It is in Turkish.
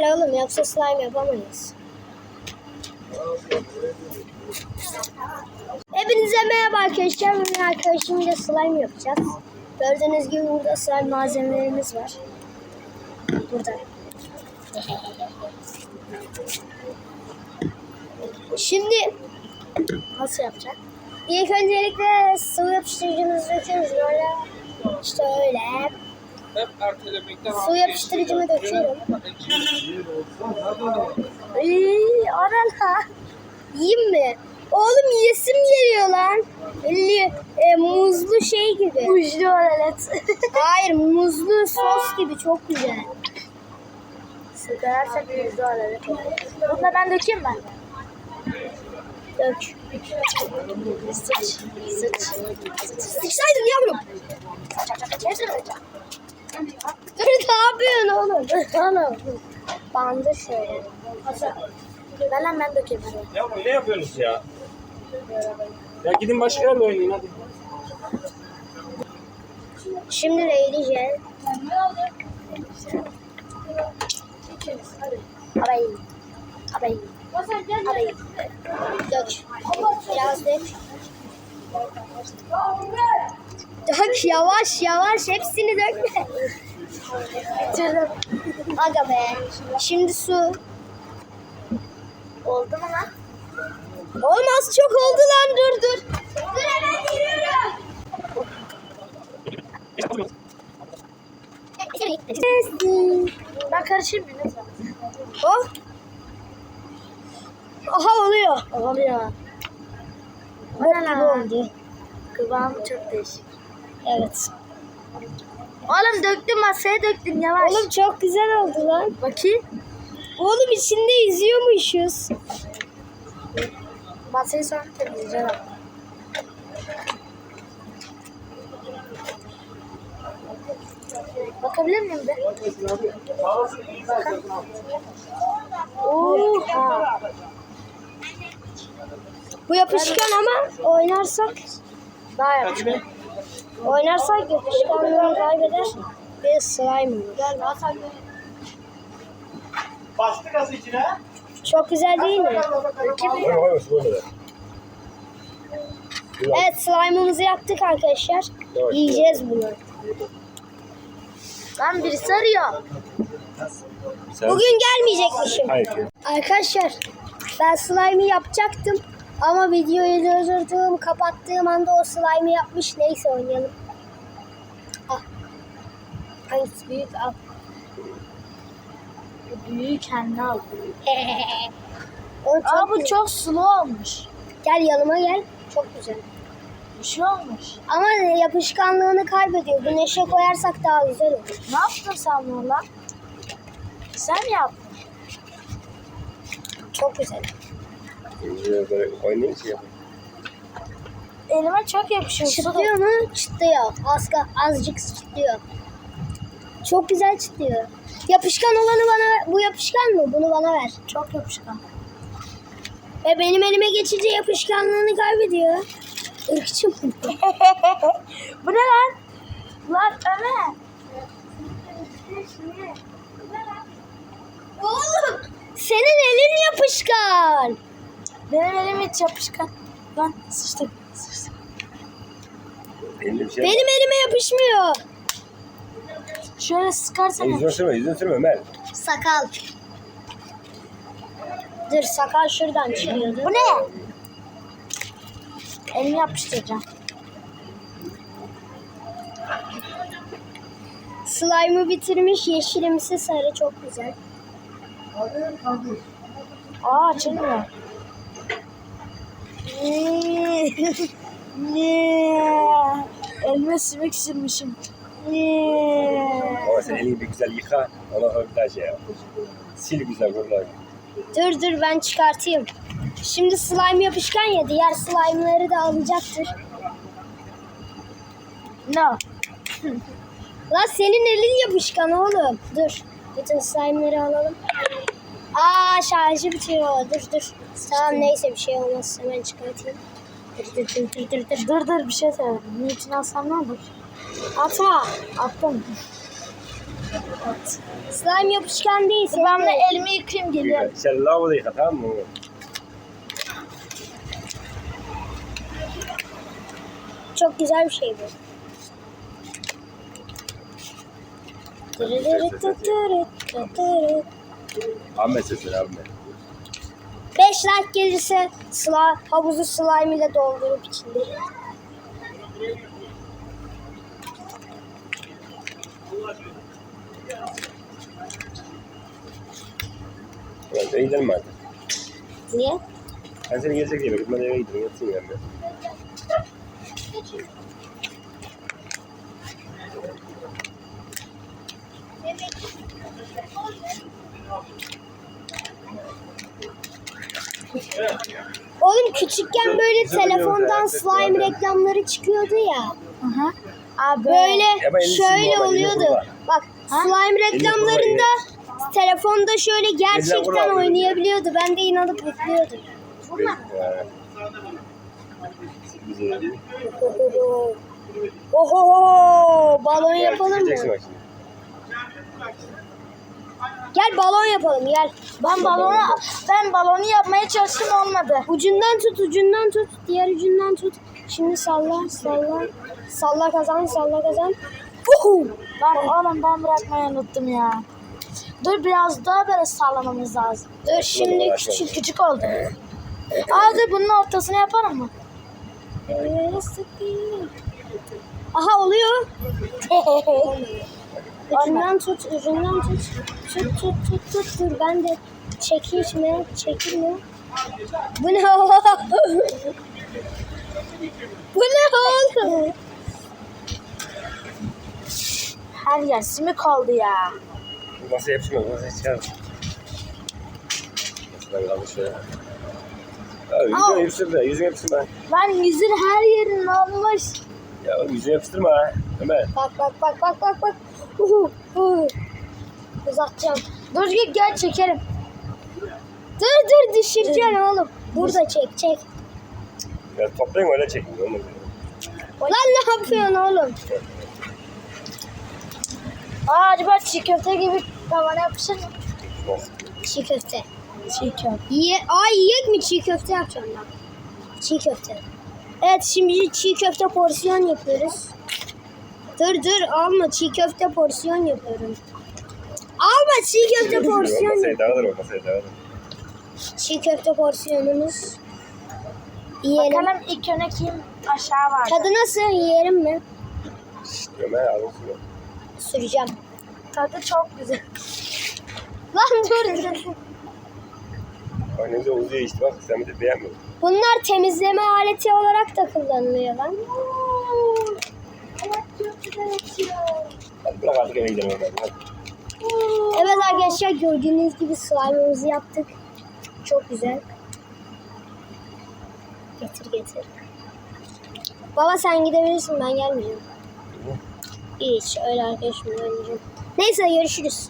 Gel oğlum yoksa slime yapamayız. Hepinize merhaba arkadaşlar. Bugün arkadaşımla slime yapacağız. Gördüğünüz gibi burada slime malzemelerimiz var. Burada. Şimdi nasıl yapacak? İlk öncelikle sıvı yapıştırıcımızı döküyoruz böyle. İşte öyle. Hep ertelemekten Su yapıştırıcımı döküyorum. Ay, arana. Yiyeyim mi? Oğlum yesim geliyor lan. Böyle e, muzlu şey gibi. Muzlu oralet. Hayır muzlu sos gibi çok güzel. Sıkararsak muzlu oralet. Bunu da ben dökeyim mi? Dök. Sıç. Sıç. Sıçsaydın yavrum. Dur ne yapıyorsun oğlum? Oğlum. Bandı şöyle. Ben lan ben dökeyim. Ya ne yapıyorsunuz ya? Ya gidin başka yerde oynayın hadi. Şimdi Jel. Abayım. Abayım. Abayım. Dök. Biraz dök. Dök yavaş yavaş hepsini dökme. Canım. Aga be. Şimdi su. Oldu mu lan? Olmaz çok oldu lan dur dur. Dur hemen geliyorum. Ben karışayım mı? Oh. Aha oluyor. Oluyor. Bok gibi oldu. Kıvamı çok değişik. Evet. Oğlum döktün masaya döktün yavaş. Oğlum çok güzel oldu lan. bakayım. Oğlum içinde yüzüyormuşuz. Masayı sonra temizleyeceğim. Bakabilir miyim be? Oha. Bu yapışkan ama oynarsak Daha yapacağım. oynarsak yapışkanlığını kaybeder ve slime olur. Bastı gazı içine. Çok güzel değil mi? Evet slime'ımızı yaptık arkadaşlar. Yiyeceğiz bunu. Lan birisi arıyor. Bugün gelmeyecekmişim. Hayır. Arkadaşlar ben slime'ı yapacaktım. Ama videoyu durdurduğum, kapattığım anda o slime'ı yapmış. Neyse oynayalım. Ah. Hangisi büyük? Al. Büyük kendi al. Aa bu güzel. çok sulu olmuş. Gel yanıma gel. Çok güzel. Bir şey olmuş. Ama yapışkanlığını kaybediyor. Güneşe koyarsak daha güzel olur. Ne yaptın sen bunu lan? Sen mi yaptın? Çok güzel. Böyle oynayın ki. Elime çok yapışıyor. Çıtlıyor mu? Çıtlıyor. Az, azıcık çıtlıyor. Çok güzel çıtlıyor. Yapışkan olanı bana, bu yapışkan mı? Bunu bana ver. Çok yapışkan. Ve benim elime geçince yapışkanlığını kaybediyor. Irkçım. Bu ne lan? Lan Ömer. Oğlum senin elin yapışkan. Benim elim hiç yapışkan. Lan sıçtık. Sıçtık. Bir şey. Benim elime yapışmıyor. Şöyle sıkarsana. Yüzünü sürme, yüzünü sürme Ömer. Sakal. Dur sakal şuradan çıkıyordu. Bu ne? Elimi yapıştıracağım. Slime'ı bitirmiş yeşilimsi sarı çok güzel. Aa açılmıyor. Elime simek sürmüşüm. Ama sen elini bir güzel yıka. Daha şey yap. Sil güzel buraları. Dur dur ben çıkartayım. Şimdi slime yapışkan ya diğer slime'ları da alacaktır. No. Lan senin elin yapışkan oğlum. Dur. Bütün slime'ları alalım. Aa şarjı bitiyor. Dur dur. Tamam neyse bir şey olmaz. Hemen çıkartayım. Dur dur dur dur dur. dur. Dur dur bir şey söyledim. Bunun için alsam ne olur? Atma. Attım. Slime yapışkan değil. Dur ben de elimi yıkayayım geliyorum. Sen lavaboda yıka tamam mı? Çok güzel bir şey bu. Ahmet sesini Ahmet. 5 like gelirse sla, havuzu slime ile doldurup içinde. Ben eve gidelim artık. Niye? Ben seni gelecek diye bekledim. Ben eve gidiyorum. Yatayım yani. Oğlum küçükken böyle telefondan slime reklamları çıkıyordu ya. Hı. Abi Böyle şöyle oluyordu. Bak slime reklamlarında telefonda şöyle gerçekten oynayabiliyordu. Ben de inanıp. Güzel. Oho. Oho. Balon yapalım mı? Gel balon yapalım gel. ben balonu ben balonu yapmaya çalıştım olmadı. Ucundan tut, ucundan tut. Diğer ucundan tut. Şimdi salla, salla. Salla kazan, salla kazan. Uhu. Ben oğlum ben bırakmayı unuttum ya. Dur biraz daha böyle sallamamız lazım. Dur şimdi Küçük küçük oldu. Dur bunun ortasını yapalım mı? Aha oluyor. Ucundan tut, ucundan tut. Tut, tut, tut, tut. Dur ben de çekişme, çekilme. Bu ne? Bu ne oğlum? Her yer simik oldu ya. Yapışmaz. Bu masaya çıkar. Masadan kalmış şöyle. Ya yapıştır da. Yüzüne yapıştırma. Lan yüzün her yerin olmuş. Ya oğlum yüzüne yapıştırma. Ömer. Bak bak bak bak bak bak. Uhu, uhu. Uzatacağım. Dur git gel çekerim. Dur dur düşüreceksin oğlum. Burada çek çek. Ya toplayın öyle çekin. Olmaz. Lan ne yapıyorsun oğlum? Aa acaba çiğ köfte gibi tavana yapışır mı? Olmaz. Çiğ köfte. Çiğ köfte. Ye Ay yiyek mi çiğ köfte yapacağım ben. Çiğ köfte. Evet şimdi çiğ köfte porsiyon yapıyoruz. Dur dur alma çiğ köfte porsiyon yapıyorum. Alma çiğ köfte porsiyon. Masayı dağılır o masayı dağılır. Çiğ köfte porsiyonumuz. Yiyelim. Bakalım ilk öne kim aşağı var. Tadı nasıl? Yiyelim mi? Ömer alın şunu. Süreceğim. Tadı çok güzel. Lan dur dur. Bak ne güzel uzuyor işte bak sen bir de beğenmiyorsun. Bunlar temizleme aleti olarak da kullanılıyor lan. Evet arkadaşlar gördüğünüz gibi slime'ımızı yaptık. Çok güzel. Getir getir. Baba sen gidebilirsin ben gelmeyeceğim. Hiç öyle arkadaşım gelmeyeceğim. Neyse görüşürüz.